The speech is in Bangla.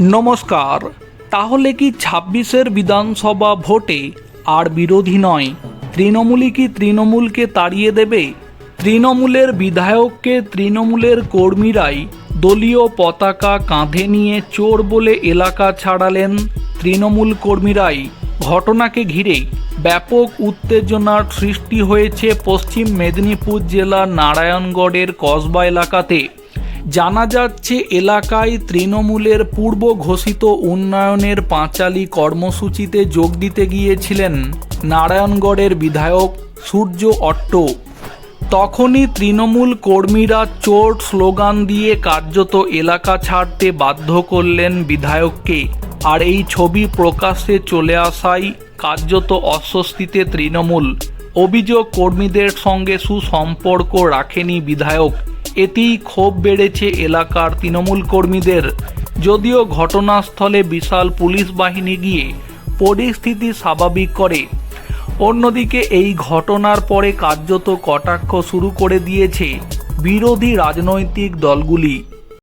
নমস্কার, তাহলে কি ছাব্বিশের বিধানসভা ভোটে আর বিরোধী নয়? তৃণমূলই কি তৃণমূলকে তাড়িয়ে দেবে? তৃণমূলের বিধায়ককে তৃণমূলের কর্মীরাই দলীয় পতাকা কাঁধে নিয়ে চোর বলে এলাকা ছাড়ালেন তৃণমূল কর্মীরাই। ঘটনাকে ঘিরে ব্যাপক উত্তেজনার সৃষ্টি হয়েছে পশ্চিম মেদিনীপুর জেলার নারায়ণগড়ের কসবা এলাকাতে। জানা যাচ্ছে, এলাকায় তৃণমূলের পূর্ব ঘোষিত উন্নয়নের পাঁচালী কর্মসূচিতে যোগ দিতে গিয়েছিলেন নারায়ণগড়ের বিধায়ক সূর্য অট্ট। তখনই তৃণমূল কর্মীরা চোট স্লোগান দিয়ে কার্যত এলাকা ছাড়তে বাধ্য করলেন বিধায়ককে। আর এই ছবি প্রকাশ্যে চলে আসায় কার্যত অস্বস্তিতে তৃণমূল। অভিযোগ কর্মীদের সঙ্গে সুসম্পর্ক রাখেনি বিধায়ক। এতেই ক্ষোভ বেড়েছে এলাকার তৃণমূল কর্মীদের। যদিও ঘটনাস্থলে বিশাল পুলিশ বাহিনী গিয়ে পরিস্থিতি স্বাভাবিক করে। অন্যদিকে এই ঘটনার পরে কার্যত কটাক্ষ শুরু করে দিয়েছে বিরোধী রাজনৈতিক দলগুলি।